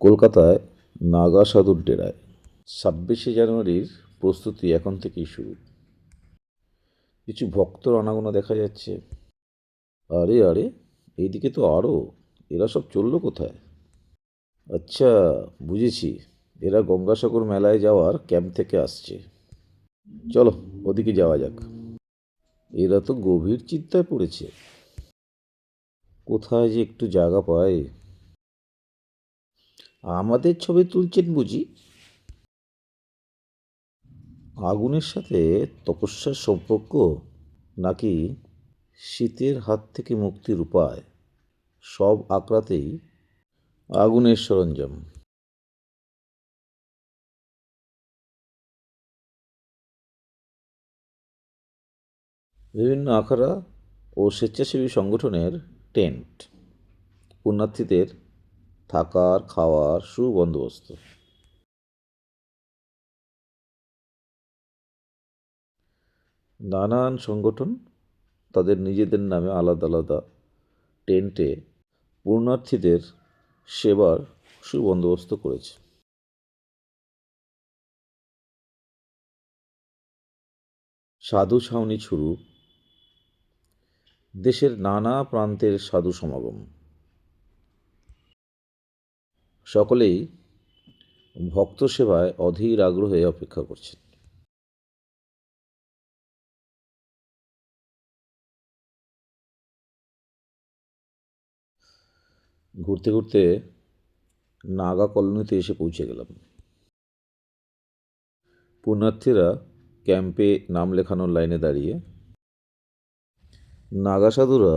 কলকাতায় নাগা সাধুর ডেরায় ছাব্বিশে জানুয়ারির প্রস্তুতি এখন থেকেই শুরু। কিছু ভক্তর আনাগোনা দেখা যাচ্ছে। আরে আরে, এইদিকে তো আরও এরা সব চলল কোথায়? আচ্ছা বুঝেছি, এরা গঙ্গাসাগর মেলায় যাওয়ার ক্যাম্প থেকে আসছে। চলো, ওদিকে যাওয়া যাক। এরা তো গভীর চিন্তায় পড়েছে। কোথায় যে একটু জায়গা পায়। আমাদের ছবি তুলছেন বুঝি? আগুনের সাথে তপস্যার সম্পর্ক নাকি শীতের হাত থেকে মুক্তির উপায়? সব আঁকড়াতেই আগুনের সরঞ্জাম। বিভিন্ন আখড়া ও স্বেচ্ছাসেবী সংগঠনের টেন্ট। পুণ্যার্থীদের থাকার, খাওয়ার সুবন্দোবস্ত। নানান সংগঠন তাদের নিজেদের নামে আলাদা আলাদা টেন্টে পূর্ণার্থীদের সেবার সুবন্দোবস্ত করেছে। সাধু ছাউনি শুরু দেশের নানা প্রান্তের সাধু সমাগম। সকলেই ভক্ত সেবায় অধীর আগ্রহে অপেক্ষা করছেন। ঘুরতে ঘুরতে নাগা কলোনিতে এসে পৌঁছে গেলাম। পুণ্যার্থীরা ক্যাম্পে নাম লেখানোর লাইনে দাঁড়িয়ে নাগা সাধুরা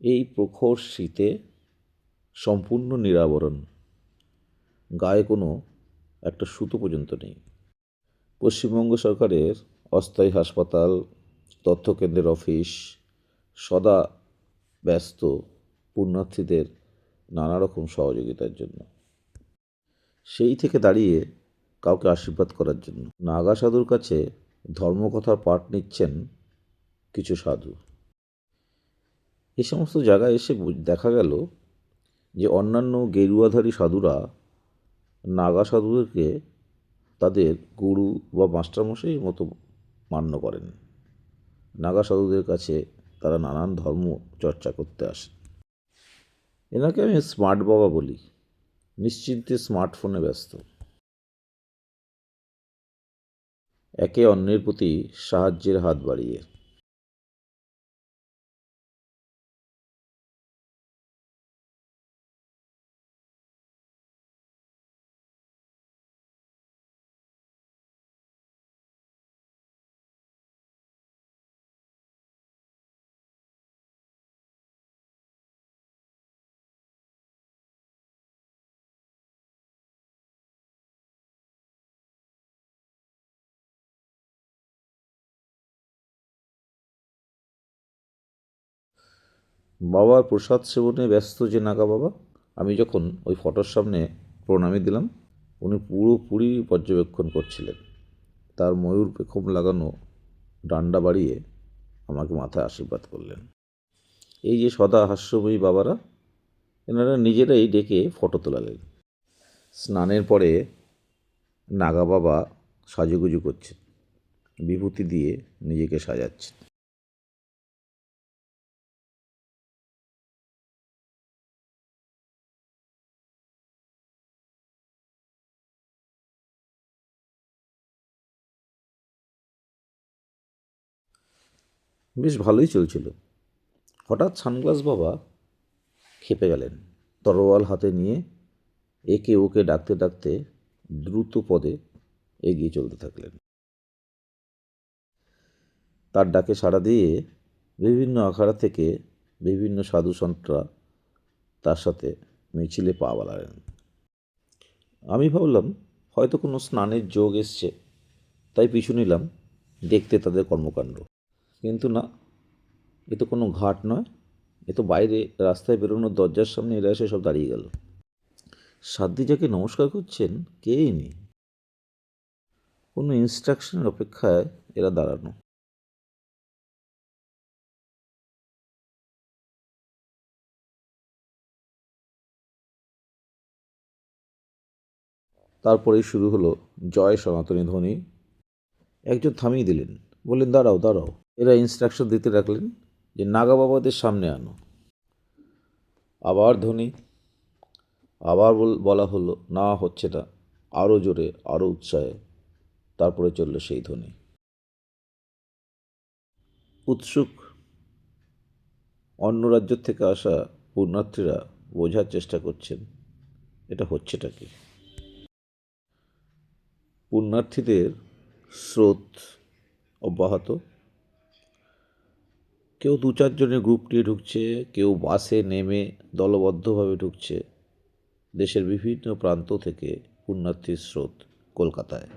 এই প্রখর শীতে সম্পূর্ণ নিরাবরণ। গায়ে কোনো একটা সুতো পর্যন্ত নেই। পশ্চিমবঙ্গ সরকারের অস্থায়ী হাসপাতাল, তথ্যকেন্দ্রের অফিস, সদা ব্যস্ত পুণ্যার্থীদের নানা রকম সহযোগিতার জন্য। সেই থেকে দাঁড়িয়ে কাউকে আশীর্বাদ করার জন্য। নাগা সাধুর কাছে ধর্মকথার পাঠ নিচ্ছেন কিছু সাধু। এই সমস্ত জায়গায় এসে দেখা গেল যে অন্যান্য গেরুয়াধারী সাধুরা নাগা সাধুদেরকে তাদের গুরু বা মাস্টারমশাইয়ের মতো মান্য করেন। নাগা সাধুদের কাছে তারা নানান ধর্ম চর্চা করতে আসে। এনাকে আমি স্মার্ট বাবা বলি। নিশ্চিন্তে স্মার্টফোনে ব্যস্ত। একে অন্যের প্রতি সাহায্যের হাত বাড়িয়ে। বাবার প্রসাদ সেবনে ব্যস্ত যে নাগা বাবা, আমি যখন ওই ফটোর সামনে প্রণামী দিলাম, উনি পুরোপুরি পর্যবেক্ষণ করছিলেন। তার ময়ূর পেখম লাগানো ডান্ডা বাড়িয়ে আমাকে মাথায় আশীর্বাদ করলেন। এই যে সদা হাস্যময়ী বাবারা, এনারা নিজেরাই ডেকে ফটো তোলালেন। স্নানের পরে নাগা বাবা সাজুগুজু করছেন, বিভূতি দিয়ে নিজেকে সাজাচ্ছেন। বেশ ভালোই চলছিল। হঠাৎ সানগ্লাস বাবা খেপে গেলেন। তরোয়াল হাতে নিয়ে একে ওকে ডাকতে ডাকতে দ্রুত পদে এগিয়ে চলতে থাকলেন। তার ডাকে সাড়া দিয়ে বিভিন্ন আখড়া থেকে বিভিন্ন সাধু সন্তরা তার সাথে মিছিলে পা বাড়ালেন। আমি ভাবলাম, হয়তো কোনো স্নানের যোগ এসছে। তাই পিছু নিলাম, দেখতে তাদের কর্মকাণ্ড। কিন্তু না, এ তো কোনো ঘাট নয়। এ তো বাইরে রাস্তায় বেরোনোর দরজার সামনে এরা এসে সব দাঁড়িয়ে গেল। সাদ্দি যাকে নমস্কার করছেন, কে ইনি? কোনো ইনস্ট্রাকশনের অপেক্ষায় এরা দাঁড়ানো। তারপরেই শুরু হলো, জয় সনাতনী ধ্বনি। একজন থামিয়ে দিলেন, বললেন, দাঁড়াও দাঁড়াও। এরা ইনস্ট্রাকশন দিতে রাখলেন যে নাগা বাবাদের সামনে আনো। আবার ধ্বনি, আবার বল- হলো, না হচ্ছে না আরও জোরে আরও উৎসাহে। তারপরে চলল সেই ধ্বনি। উৎসুক, অন্য রাজ্য থেকে আসা পুণ্যার্থীরা বোঝার চেষ্টা করছেন, এটা হচ্ছেটা কি? পুণ্যার্থীদের স্রোত অব্যাহত। কেউ দু চারজনের গ্রুপ নিয়ে ঢুকছে, কেউ বাসে নেমে দলবদ্ধভাবে ঢুকছে। দেশের বিভিন্ন প্রান্ত থেকে পুণ্যার্থীর স্রোত কলকাতায়।